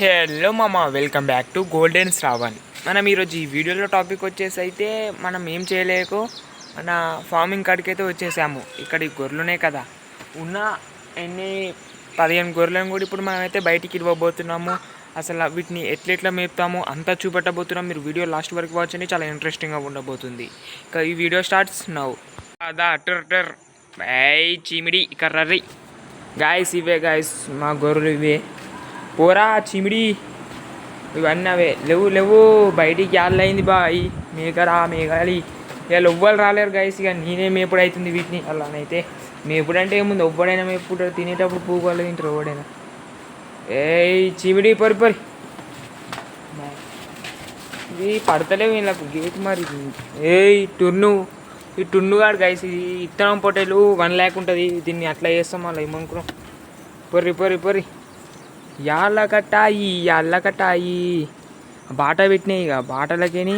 Hello మామ welcome back to golden Shravan మనం ఈరోజు ఈ వీడియోలో టాపిక్ వచ్చేసి అయితే మనం ఏం చేయలేకు మన ఫార్మింగ్ కాడికి అయితే వచ్చేసాము. ఇక్కడ ఈ గొర్రెలునే కదా. ఉన్న ఎన్ని పదిహేను గొర్రెలను కూడా ఇప్పుడు మనమైతే బయటికి ఇవ్వబోతున్నాము అసలు వీటిని ఎట్లెట్లా మేపుతాము అంతా చూపెట్టబోతున్నాం. మీరు వీడియో లాస్ట్ వరకు వాచ్ అని చాలా ఇంట్రెస్టింగ్గా ఉండబోతుంది. ఇక ఈ వీడియో స్టార్ట్స్ నవ్ అదా అటర్ అటర్ ఐ చీమిడి కర్రీ గాయస్ ఇవే గాయస్ మా గొర్రెలు ఇవే. పోరా చిమిడి. ఇవన్నీ అవే లేవు లేవు బయటికి అయింది బాయ్. మేకరా మేఘాలి ఇక ఎవ్వరు రాలేరు గైస్ ఇక నేనే మేపుడు అవుతుంది వీటిని. అలానైతే మేపుడు అంటే ఏముంది? ఎవ్వడైనా మేపుడు తినేటప్పుడు పూకోవాలి తింటారు ఎవడైనా. ఏ చిమిడి పరి పరి. ఇది పడతలేవు వీళ్ళకు. గేట్ మరి ఏ టున్ను. ఈ టున్ను కాడు గైస్ ఇది ఇత్తనం పొట్టేలు వన్ ల్యాక్ ఉంటుంది. దీన్ని అట్లా చేస్తాం మళ్ళీ ఏమనుకున్నాం? పొర్రి పొర్రి పొర్రి యాళ్ళ కట్టాయి బాట పెట్టినాయి ఇక. బాటలకేని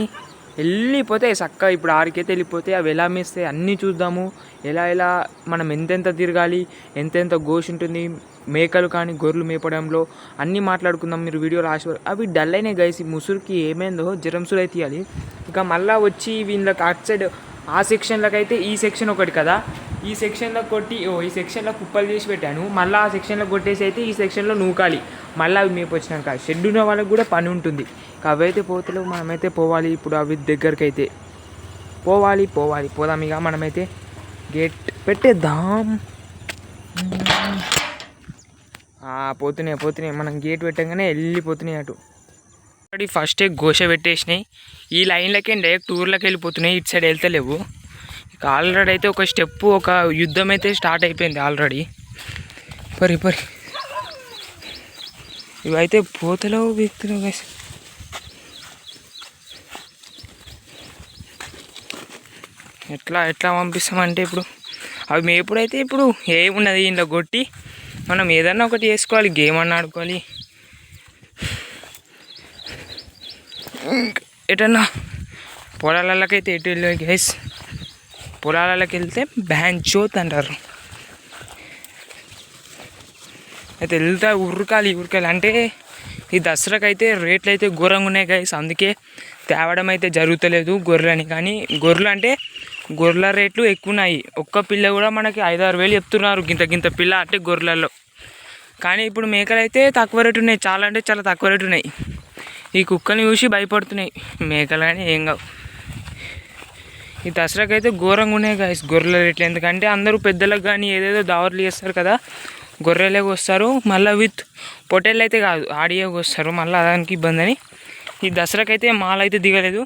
వెళ్ళిపోతాయి చక్కగా ఇప్పుడు ఆరికైతే వెళ్ళిపోతే అవి ఎలా మేస్తాయి అన్నీ చూద్దాము. ఎలా ఎలా మనం ఎంతెంత తిరగాలి ఎంతెంత గోష్ ఉంటుంది మేకలు కానీ గొర్రెలు మేపడంలో అన్నీ మాట్లాడుకుందాం. మీరు వీడియో రాసి అవి డల్ అయినాయి గైసి ముసురుకి ఏమైందో జ్వరంసులు అయితే తీయాలి ఇక మళ్ళీ వచ్చి వీళ్ళకి అటు సైడ్ ఆ సెక్షన్లకైతే ఈ సెక్షన్ ఒకటి కదా. ఈ సెక్షన్లో కొట్టి ఓ ఈ సెక్షన్లో కుప్పలు చేసి పెట్టాను. మళ్ళీ ఆ సెక్షన్లో కొట్టేసి అయితే ఈ సెక్షన్లో నూకాలి. మళ్ళీ అవి మేపు వచ్చినాక. షెడ్ ఉన్న వాళ్ళకి కూడా పని ఉంటుంది. ఇక అవైతే పోతలేవు మనమైతే పోవాలి. ఇప్పుడు అవి దగ్గరికి అయితే పోవాలి పోవాలి. పోదాం ఇక మనమైతే గేట్ పెట్టేద్దాం. పోతున్నాయి పోతున్నాయి. మనం గేట్ పెట్టగానే వెళ్ళిపోతున్నాయి అటు. ఆల్రెడీ ఫస్టే ఘోష పెట్టేసినాయి. ఈ లైన్లకే డైరెక్ట్ ఊర్లోకి వెళ్ళిపోతున్నాయి ఇటు సైడ్ వెళ్తలేవు. ఆల్రెడీ అయితే ఒక స్టెప్ ఒక యుద్ధం అయితే స్టార్ట్ అయిపోయింది ఆల్రెడీ. పరి పరి. ఇవైతే పోతలేవు వ్యక్తులు guys. ఎట్లా ఎట్లా పంపిస్తామంటే ఇప్పుడు? అవి మేపుడైతే ఇప్పుడు ఏమున్నది ఇంట్లో కొట్టి మనం ఏదన్నా ఒకటి చేసుకోవాలి గేమ్ అన్న ఆడుకోవాలి. ఎటన్నా పొలాలకైతే ఎటు వెళ్ళాలి గైస్ పొలాలకి వెళ్తే బ్యాంచోత్ అంటారు. అయితే వెళ్తా ఉరకాలి ఉరకాలి. అంటే ఈ దసరాకి అయితే రేట్లు అయితే ఘోరంగా ఉన్నాయి గైస్ అందుకే తేవడం అయితే జరుగుతలేదు గొర్రెలని. కానీ గొర్రెలు అంటే గొర్రెల రేట్లు ఎక్కువ ఉన్నాయి ఒక్క పిల్ల కూడా మనకి ఐదారు వేలు చెప్తున్నారు గింత గింత పిల్ల అంటే గొర్రెలలో. కానీ ఇప్పుడు మేకలు అయితే తక్కువ రేటు ఉన్నాయి. చాలా అంటే చాలా తక్కువ రేటు ఉన్నాయి. ఈ కుక్కని చూసి భయపడుతున్నాయి. మేకలు కానీ ఏం కావు. ఈ దసరాకి అయితే ఘోరంగా ఉన్నాయి గాయస్ గొర్రెల రేట్లు ఎందుకంటే అందరూ పెద్దలకు కానీ ఏదేదో దావర్లు చేస్తారు కదా గొర్రెలే వస్తారు మళ్ళీ విత్ పొటేళ్ళు అయితే కాదు ఆడియో వస్తారు మళ్ళీ దానికి ఇబ్బంది అని. ఈ దసరాకి అయితే మాల్ అయితే దిగలేదు.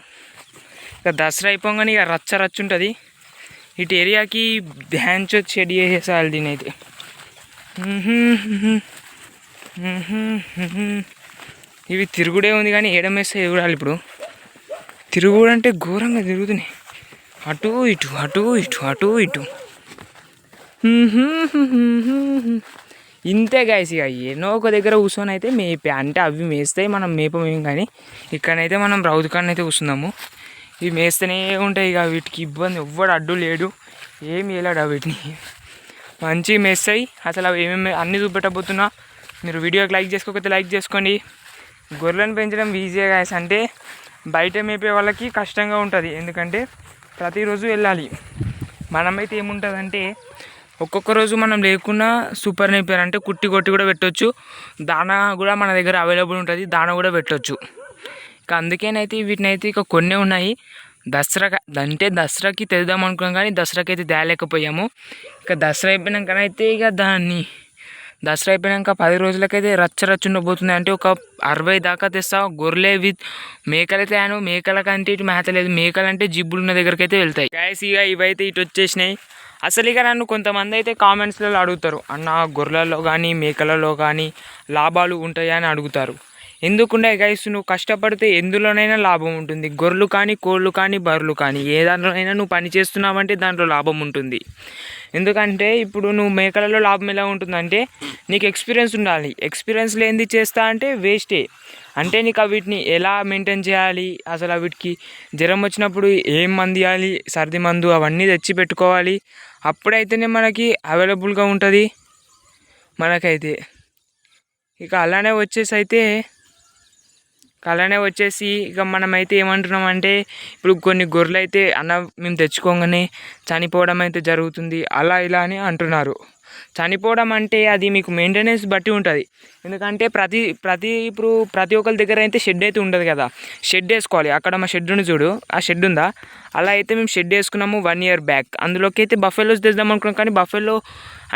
ఇక దసరా అయిపోగానే ఇక రచ్చ రచ్చ ఉంటుంది. ఇటు ఏరియాకి బ్యాంచ్ వచ్చి ఎడి చేసేసాలి దీని అయితే ఇవి తిరుగుడే ఉంది కానీ ఏడమేస్తే చూడాలి ఇప్పుడు. తిరుగుడు అంటే ఘోరంగా తిరుగుతున్నాయి. అటు ఇటు అటు ఇటు అటు ఇటు. ఇంతే గాయస్ ఇక ఎన్నో ఒక దగ్గర కూర్చొని అయితే మేపే. అంటే అవి మేస్తాయి మనం మేపమేం కానీ. ఇక్కడనైతే మనం రౌతు కాడన అయితే కూర్చుందాము ఇవి మేస్తూనే ఉంటాయి ఇక వీటికి ఇబ్బంది. ఎవ్వడు అడ్డు లేడు. ఏం వేయలేడు వీటిని. మంచిగా మేస్తాయి. అసలు అవి ఏమేమి అన్నీ చూపెట్టబోతున్నా. మీరు వీడియోకి లైక్ చేసుకోకపోతే లైక్ చేసుకోండి. గొర్రెలను పెంచడం ఈజీగా గాయస్ అంటే బయట మేపే వాళ్ళకి కష్టంగా ఉంటుంది. ఎందుకంటే ప్రతిరోజు వెళ్ళాలి. మనమైతే ఏముంటుందంటే ఒక్కొక్క రోజు మనం లేకున్నా సూపర్ నేపర్ అంటే కుట్టి కొట్టి కూడా పెట్టొచ్చు. దానా కూడా మన దగ్గర అవైలబుల్ ఉంటుంది దానా కూడా పెట్టొచ్చు. ఇక అందుకేనైతే వీటిని అయితే ఇక కొన్ని ఉన్నాయి. దసరా అంటే దసరాకి తెద్దాం అనుకున్నాం కానీ దసరాకి అయితే తేలేకపోయాము. ఇక దసరా అయిపోయినాకనైతే ఇక దాన్ని దసరా అయిపోయినాక పది రోజులకైతే రచ్చ రచ్చ ఉండబోతుంది. అంటే ఒక అరవై దాకా తెస్తా గొర్రెలే విత్ మేకలైతే ఆను మేకలకంటే ఇటు మేత లేదు. మేకలంటే జిబ్బులు ఉన్న దగ్గరికి అయితే వెళ్తాయి. గ్యాస్ ఇక ఇవైతే ఇటు వచ్చేసినాయి. అసలు ఇక నన్ను కొంతమంది అయితే కామెంట్స్లలో అడుగుతారు. అన్న గొర్రెలలో కానీ మేకలలో కానీ లాభాలు ఉంటాయా అని అడుగుతారు. ఎందుకుండే గైస్ నువ్వు కష్టపడితే ఎందులోనైనా లాభం ఉంటుంది. గొర్రెలు కానీ కోళ్ళు కానీ బర్రెలు కానీ ఏ దాంట్లోనైనా నువ్వు పని చేస్తున్నావంటే దాంట్లో లాభం ఉంటుంది. ఎందుకంటే ఇప్పుడు నువ్వు మేకలలో లాభం ఎలా ఉంటుందంటే నీకు ఎక్స్పీరియన్స్ ఉండాలి. ఎక్స్పీరియన్స్ లేనిది చేస్తా అంటే వేస్టే అంటే నీకు వీటిని ఎలా మెయింటైన్ చేయాలి? అసలు వీటికి జ్వరం వచ్చినప్పుడు ఏం మందు ఇవ్వాలి సర్ది మందు అవన్నీ తెచ్చి పెట్టుకోవాలి. అప్పుడైతేనే మనకి అవైలబుల్గా ఉంటుంది. మనకైతే. ఇక అలానే వచ్చేసి అయితే అలానే వచ్చేసి ఇక మనమైతే ఏమంటున్నాం అంటే ఇప్పుడు కొన్ని గొర్రెలు అయితే అన్న మేము తెచ్చుకోగానే చనిపోవడం అయితే జరుగుతుంది అలా ఇలా అని అంటున్నారు. చనిపోవడం అంటే అది మీకు మెయింటెనెన్స్ బట్టి ఉంటుంది. ఎందుకంటే ప్రతి ప్రతి ఇప్పుడు ప్రతి ఒక్కరి దగ్గర అయితే షెడ్ అయితే ఉండదు కదా. షెడ్ వేసుకోవాలి. అక్కడ మా షెడ్ ఉంది చూడు. ఆ షెడ్ ఉందా? అలా అయితే మేము షెడ్ వేసుకున్నాము వన్ ఇయర్ బ్యాక్. అందులోకి అయితే బఫెలోస్ తెద్దాం అనుకున్నాం కానీ బఫెలో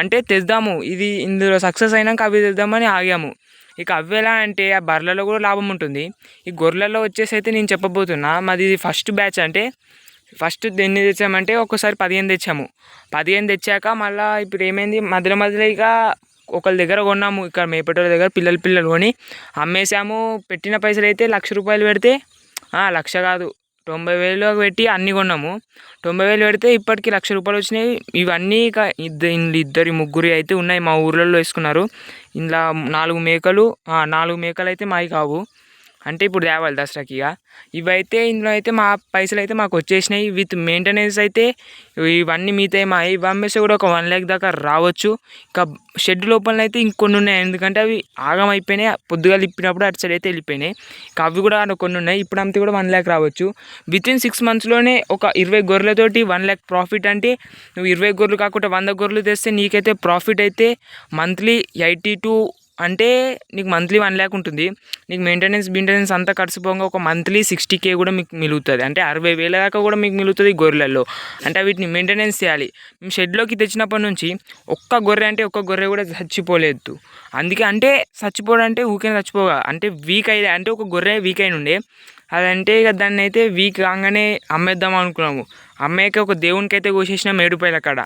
అంటే తెద్దాము. ఇది ఇందులో సక్సెస్ అయినాక అవి తెద్దామని ఆగాము. ఇక అవి ఎలా అంటే ఆ బర్రెలలో కూడా లాభం ఉంటుంది. ఈ గొర్రెలలో వచ్చేసి అయితే నేను చెప్పబోతున్నా మాది ఫస్ట్ బ్యాచ్ అంటే ఫస్ట్ ఎన్ని తెచ్చామంటే ఒక్కసారి పదిహేను తెచ్చాము. పదిహేను తెచ్చాక మళ్ళీ ఇప్పుడు ఏమైంది మధ్యలో మధ్యలో ఇక ఒకళ్ళ దగ్గర కొన్నాము ఇక్కడ మేపటోళ్ళ దగ్గర పిల్లలు పిల్లలు కొని అమ్మేసాము పెట్టిన పైసలు అయితే లక్ష రూపాయలు పెడితే లక్ష కాదు తొంభై వేలు పెట్టి అన్నీ కొన్నాము. తొంభై వేలు పెడితే ఇప్పటికి లక్ష రూపాయలు వచ్చినాయి. ఇవన్నీ ఇక ఇద్దరు ఇద్దరి ముగ్గురు అయితే ఉన్నాయి మా ఊర్లలో వేసుకున్నారు. ఇందులో నాలుగు మేకలు నాలుగు మేకలు అయితే మావి కావు. అంటే ఇప్పుడు తేవాలి దసరాకి ఇక. ఇవైతే ఇందులో అయితే మా పైసలు అయితే మాకు వచ్చేసినాయి. విత్ మెయింటెనెన్స్ అయితే ఇవన్నీ మిగతా మా ఇవి అమ్మేస్తే కూడా ఒక వన్ ల్యాక్ దాకా రావచ్చు. ఇంకా షెడ్ లోపల అయితే ఇంకొన్ని ఉన్నాయి. ఎందుకంటే అవి ఆగం అయిపోయినాయి. పొద్దుగా ఇప్పినప్పుడు అటు సైడ్ అయితే వెళ్ళిపోయినాయి. ఇంకా అవి కూడా కొన్ని ఉన్నాయి. ఇప్పుడు అంతా కూడా వన్ ల్యాక్ రావచ్చు. విత్ ఇన్ సిక్స్ మంత్స్లోనే ఒక ఇరవై గొర్రెలతోటి వన్ ల్యాక్ ప్రాఫిట్ అంటే నువ్వు ఇరవై గొర్రెలు కాకుండా వంద గొర్రెలు తెస్తే నీకైతే ప్రాఫిట్ అయితే మంత్లీ ఎయిటీ టు అంటే నీకు మంత్లీ వన్ ల్యాక్ ఉంటుంది. నీకు మెయింటెనెన్స్ మెయింటెనెన్స్ అంతా ఖర్చుపోగా ఒక మంత్లీ సిక్స్టీ కే కూడా మీకు మిగులుతుంది. అంటే అరవై వేల దాకా కూడా మీకు మిగులుతుంది గొర్రెలలో. అంటే వీటిని మెయింటెనెన్స్ చేయాలి. మేము షెడ్లోకి తెచ్చినప్పటి నుంచి ఒక్క గొర్రె అంటే ఒక్క గొర్రె కూడా చచ్చిపోలేదు. అందుకే అంటే చచ్చిపోవడం అంటే ఊకే చచ్చిపోగా. అంటే వీక్ అయ్యే అంటే ఒక గొర్రె వీక్ అయిన ఉండే. అదంటే ఇక దాన్ని అయితే వీక్ కాగానే అమ్మేద్దాం అనుకున్నాము. అమ్మాయికి ఒక దేవునికి అయితే కోసేసినాం ఏడు అక్కడ కాడ.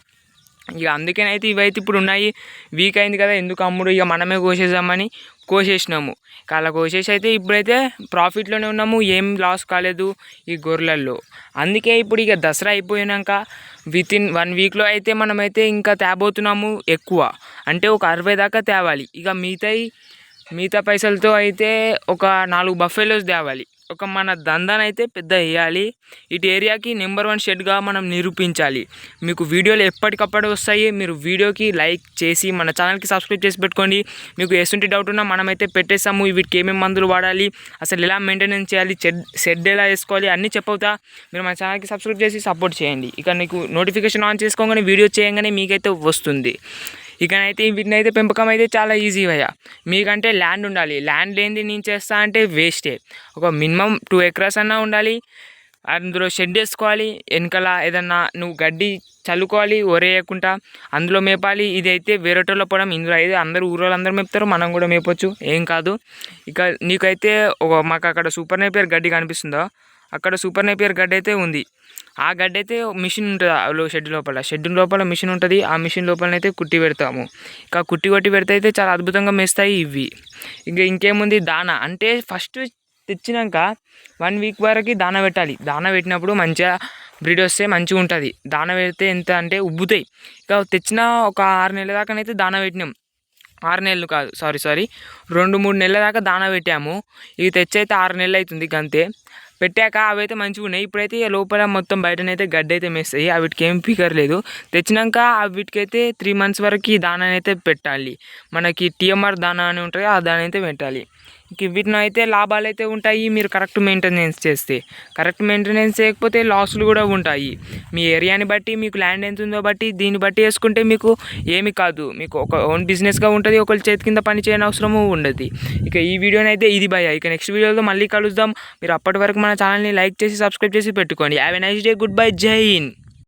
ఇక అందుకనైతే ఇవైతే ఇప్పుడు ఉన్నాయి. వీక్ అయింది కదా ఎందుకు అమ్ముడు? ఇక మనమే కోసేద్దామని కోసేసినాము. ఇక అలా కోసేసి అయితే ఇప్పుడైతే ప్రాఫిట్లోనే ఉన్నాము. ఏం లాస్ కాలేదు ఈ గొర్రెలలో. అందుకే ఇప్పుడు ఇక దసరా అయిపోయినాక విత్ ఇన్ వన్ వీక్లో అయితే మనమైతే ఇంకా తేబోతున్నాము ఎక్కువ. అంటే ఒక అరవై దాకా తేవాలి. ఇక మిగతాయి మిగతా పైసలతో అయితే ఒక నాలుగు బఫెలోస్ తేవాలి. ఒక మన దందానైతే పెద్ద వేయాలి. ఇటు ఏరియాకి నెంబర్ వన్ షెడ్గా మనం నిరూపించాలి. మీకు వీడియోలు ఎప్పటికప్పుడు వస్తాయి. మీరు వీడియోకి లైక్ చేసి మన ఛానల్కి సబ్స్క్రైబ్ చేసి పెట్టుకోండి. మీకు ఎటువంటి డౌట్ ఉన్నా మనమైతే పెట్టేస్తాము. వీటికి ఏమేమి మందులు వాడాలి అసలు ఎలా మెయింటెనెన్స్ చేయాలి షెడ్ ఎలా వేసుకోవాలి అన్నీ చెప్పవుతా. మీరు మన ఛానల్కి సబ్స్క్రైబ్ చేసి సపోర్ట్ చేయండి. ఇక నీకు నోటిఫికేషన్ ఆన్ చేసుకోగానే వీడియో చేయగానే మీకైతే వస్తుంది. ఇకనైతే వీటిని అయితే పెంపకం అయితే చాలా ఈజీ అయ్యా మీకంటే ల్యాండ్ ఉండాలి. ల్యాండ్ లేనిది నేను చేస్తా అంటే వేస్టే ఒక మినిమం టూ ఎకరాస్ అన్నా ఉండాలి. అందులో షెడ్ వేసుకోవాలి. వెనకాల ఏదన్నా నువ్వు గడ్డి చల్లుకోవాలి ఒరేయకుండా అందులో మేపాలి. ఇది అయితే వేరేటోళ్ళ పొలం. ఇందులో అయితే అందరూ ఊరోళ్ళు అందరూ మేపుతారు. మనం కూడా మేపొచ్చు. ఏం కాదు. ఇక నీకైతే ఒక మాకు అక్కడ సూపర్ నేపియర్ గడ్డి కనిపిస్తుందో? అక్కడ సూపర్ నేపియర్ గడ్డి అయితే ఉంది. ఆ గడ్డి అయితే మిషన్ ఉంటుంది ఆ షెడ్ లోపల. షెడ్ లోపల మిషన్ ఉంటుంది ఆ మిషన్ లోపలనైతే కుట్టి పెడతాము. ఇంకా కుట్టి కొట్టి పెడితే అయితే చాలా అద్భుతంగా మేస్తాయి ఇవి. ఇంకా ఇంకేముంది దానా? అంటే ఫస్ట్ తెచ్చినాక వన్ వీక్ వరకు దానా పెట్టాలి. దానా పెట్టినప్పుడు మంచిగా బ్రీడ్ వస్తే మంచిగా ఉంటుంది దానా పెడితే ఎంత అంటే ఉబ్బుతాయి. ఇక తెచ్చిన ఒక ఆరు నెలల దాకానైతే దానా పెట్టినాం. ఆరు నెలలు కాదు సారీ సారీ రెండు మూడు నెలల దాకా దానా పెట్టాము. ఇవి తెచ్చి అయితే ఆరు నెలలు అవుతుంది అంతే పెట్టాక అవి అయితే మంచిగా ఉన్నాయి. ఇప్పుడైతే లోపల మొత్తం బయటనైతే గడ్డ అయితే మేస్తాయి అవిటికి ఏం ఫిగర్ లేదు. తెచ్చినాక వీటికైతే త్రీ మంత్స్ వరకు ఈ దాణానైతే పెట్టాలి. మనకి టీఎంఆర్ దానా అని ఉంటుంది ఆ దానా అయితే పెట్టాలి. వీటిని అయితే లాభాలు అయితే ఉంటాయి మీరు కరెక్ట్ మెయింటెనెన్స్ చేస్తే. కరెక్ట్ మెయింటెనెన్స్ చేయకపోతే లాస్లు కూడా ఉంటాయి. మీ ఏరియాని బట్టి మీకు ల్యాండ్ ఎంత ఉందో బట్టి దీన్ని బట్టి వేసుకుంటే మీకు ఏమి కాదు. మీకు ఒక ఓన్ బిజినెస్గా ఉంటుంది ఒకరి చేతి కింద పని చేయని అవసరము ఉండదు. ఇక ఈ వీడియోని అయితే ఇది భయ ఇక నెక్స్ట్ వీడియోలో మళ్ళీ కలుద్దాం. మీరు అప్పటి వరకు మన ఛానల్ని లైక్ చేసి సబ్స్క్రైబ్ చేసి పెట్టుకోండి. Have a nice day good bye జై హింద్